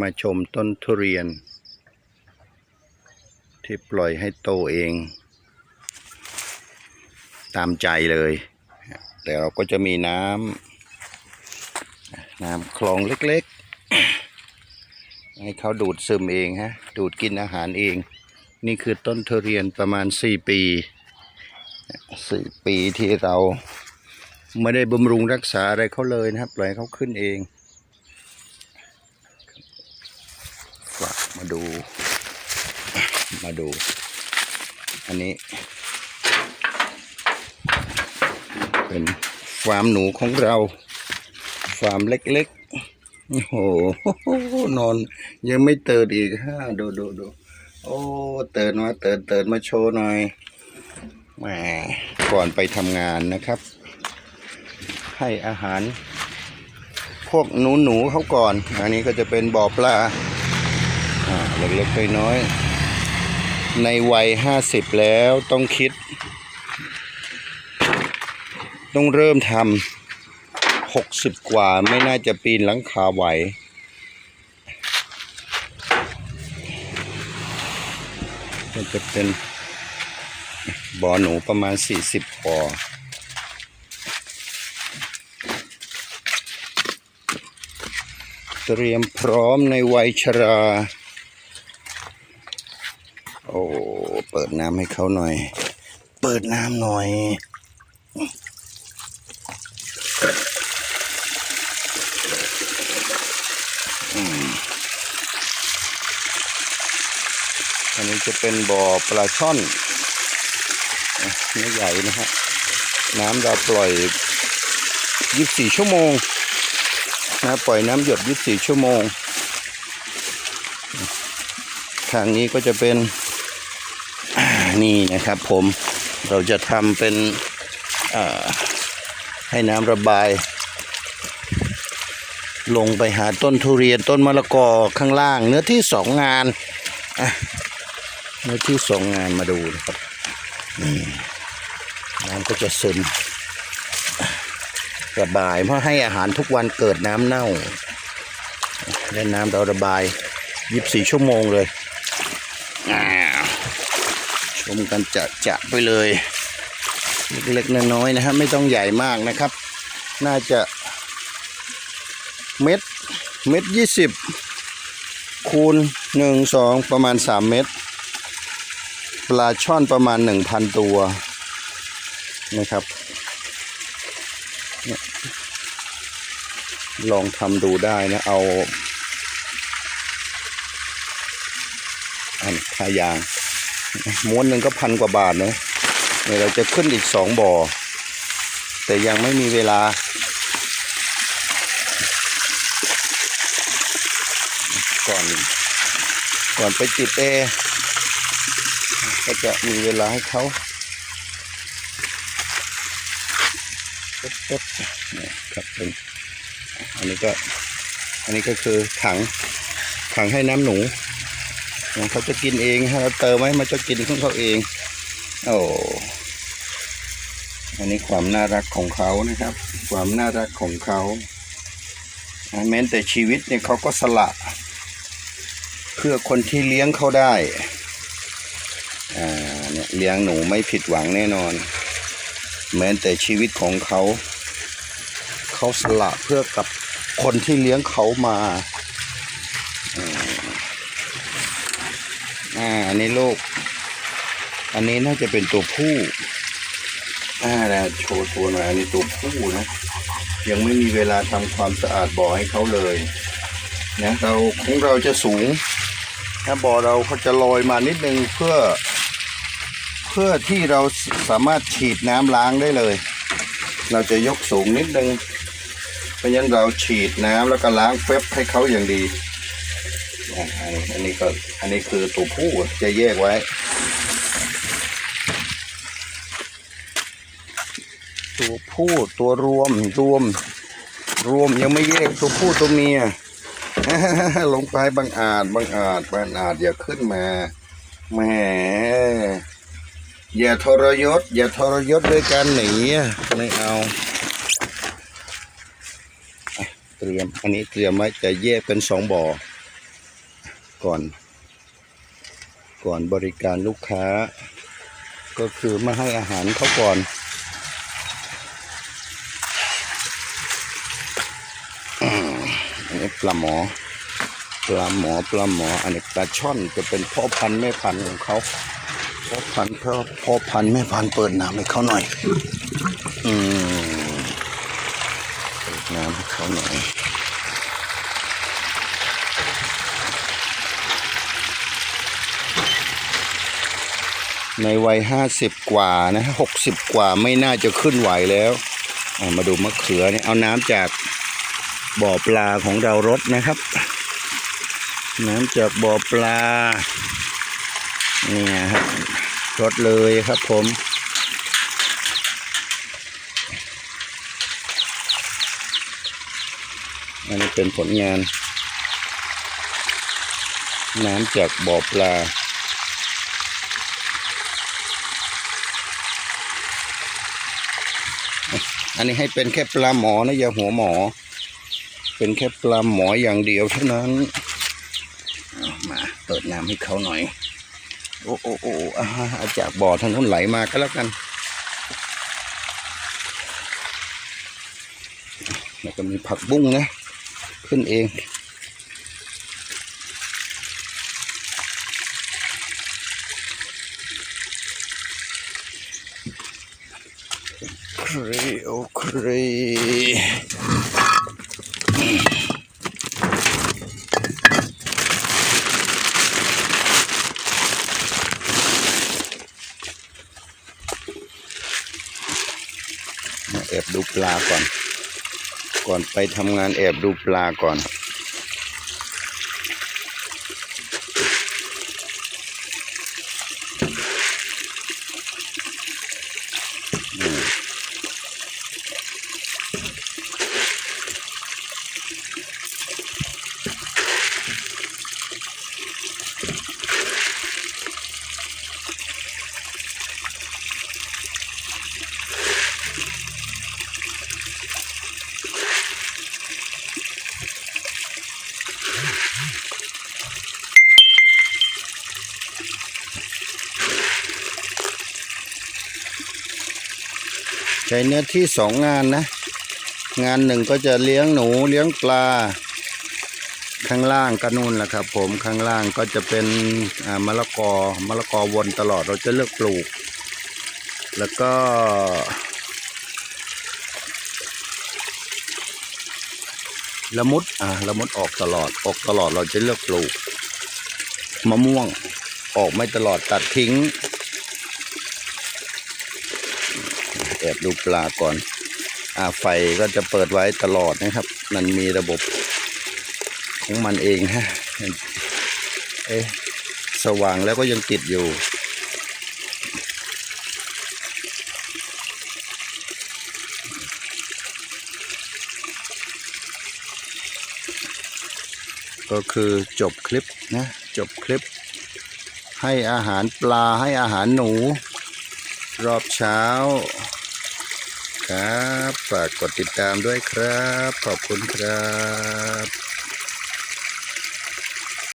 มาชมต้นทุเรียน ที่ปล่อยให้โตเอง ตามใจเลย แต่เราก็จะมีน้ำน้ำคลองเล็กๆ ให้เขาดูดซึมเองฮะ ดูดกินอาหารเอง นี่คือต้นทุเรียนประมาณสี่ปีสี่ปีที่เราไม่ได้บำรุงรักษาอะไรเขาเลยนะครับปล่อยเขาขึ้นเองฝาก มาดู มาดู อันนี้ เป็นฟาร์มหนูของเรา ฟาร์มเล็กๆ โอ้โห นอน ยังไม่เติดอีกฮะดูดูดูโอ้เติดมาเติดเติดมาโชว์หน่อยแหมก่อนไปทำงานนะครับ ให้อาหารพวกหนูหนูๆเขาก่อน อันนี้ก็จะเป็นบ่อปลา เล็กๆน้อยๆในวัยห้าสิบแล้วต้องคิด ต้องเริ่มทำหกสิบกว่าไม่น่าจะปีนหลังคาไหวก็จะเป็นบ่อหนูประมาณสี่สิบบ่อเตรียมพร้อมในวัยชรา โอ้ เปิด น้ำให้เขาหน่อย เปิดน้ำหน่อยอืมอันนี้จะเป็นบ่อปลาช่อนอะไม่ใหญ่นะฮะน้ำเราปล่อย 24 ชั่วโมงนะปล่อยน้ำหยด 24 ชั่วโมง ทางนี้ก็จะเป็น นี่นะครับผมเราจะทำเป็นให้น้ำระบาย ลงไปหาต้นทุเรียนต้นมะละกอข้างล่าง เนื้อที่สองงานเนื้อที่สองงานมาดูนะครับนี่น้ำก็จะซึมระบายเพราะให้อาหารทุกวันเกิดน้ำเน่าและน้ำเราระบาย 24 ชั่วโมงเลยอ้า วมกันจะจะไปเลยเล็กๆน้อยๆนะฮะไม่ต้องใหญ่มากนะครับ น่าจะเม็ดเม็ดยี่สิบคูณหนึ่งสองประมาณสามเม็ดปลาช่อนประมาณหนึ่งพันตัวนะครับ ลองทำดูได้นะ เอา อันทายาง ม้วนหนึ่งก็พันกว่าบาทนะเนี่ยเราจะขึ้นอีกสองบ่อ แต่ยังไม่มีเวลา ก่อน ก่อนไปติดแอร์ก็จะมีเวลาให้เขาปึ๊บนี่ครับเป็นอันนี้ก็ อันนี้ก็คือถัง ถังให้น้ำหนู เขาจะกินเองฮะเราเติมไว้มันจะกินของเขาเอง โอ้อันนี้ความน่ารักของเขานะครับ ความน่ารักของเขาอ่าแม้แต่ชีวิตเนี่ยเขาก็สละ เพื่อคนที่เลี้ยงเขาได้อ่าเนี่ยเลี้ยงหนูไม่ผิดหวังแน่นอนแม้แต่ชีวิตของเขา เขาสละเพื่อกับคนที่เลี้ยงเขามาอืม อ่าอันนี้ลูก อันนี้น่าจะเป็นตัวผู้ อ่านะโชว์ตัวหน่อยอันนี้ตัวผู้นะ ยังไม่มีเวลาทำความสะอาดบ่อให้เขาเลยนะเราของเราจะสูงนะบ่อเราเขาจะลอยมานิดนึงเพื่อ เพื่อที่เราสามารถฉีดน้ำล้างได้เลย เราจะยกสูงนิดนึง เพราะฉะนั้นเราฉีดน้ำแล้วก็ล้างเฟบให้เขาอย่างดี อันนี้ก็อันนี้คือตัวผู้จะแยกไว้ ตัวผู้ตัวรวมรวม รวมยังไม่แยกตัวผู้ตัวเมียลงไปบางอาจบางอาจบางอาจอย่าขึ้นมาแหมอย่าทรยศ อย่าทรยศด้วยการหนีไม่เอาเตรียม อันนี้เตรียมไว้จะแยกเป็นสองบ่อ ก่อน ก่อนบริการลูกค้า ก็คือมาให้อาหารเขาก่อนอันนี้ปลาหมอ ปลาหมอปลาหมอ อันนี้ปลาช่อนจะเป็นพ่อพันธุ์แม่พันธุ์ของเขาพ่อพันธุ์พ่อพ่อพันธุ์แม่พันธุ์เปิดน้ำให้เขาหน่อย อืมเปิดน้ำให้เขาหน่อย ในวัยห้าสิบกว่านะหกสิบกว่าไม่น่าจะขึ้นไหวแล้วมาดูมะเขือเนี่ยเอาน้ำจากบ่อปลาของเรารดนะครับ น้ำจากบ่อปลาเนี่ยครับรดเลยครับผมอันนี้เป็นผลงาน น้ำจากบ่อปลา อันนี้ให้เป็นแค่ปลาหมอนะอย่าหัวหมอ เป็นแค่ปลาหมออย่างเดียวเท่านั้นมาเปิดน้ำให้เขาหน่อย โอ้โอ้โอ้อ่าเอาจากบ่อทางนู้นไหลมาก็แล้วกันแล้วก็มีผักบุ้งนะ ขึ้นเอง คโอคแอบดูปลาก่อน ก่อนไปทำงานแอบดูปลาก่อน ใช้เนื้อที่สองงานนะ งานหนึ่งก็จะเลี้ยงหนูเลี้ยงปลา ข้างล่างก็นู่นแหละครับ ผมข้างล่างก็จะเป็นมะละกอมะละกอวนตลอดเราจะเลือกปลูก แล้วก็ละมุดอ่าละมุดออกตลอดออกตลอดเราจะเลือกปลูก มะม่วงออกไม่ตลอดตัดทิ้ง แอบดูปลาก่อนอ่าไฟก็จะเปิดไว้ตลอดนะครับ มันมีระบบของมันเองฮะเอ๊ะสว่างแล้วก็ยังติดอยู่ ก็คือจบคลิปนะ จบคลิป ให้อาหารปลาให้อาหารหนู รอบเช้า ครับ ฝากกดติดตามด้วยครับ ขอบคุณครับ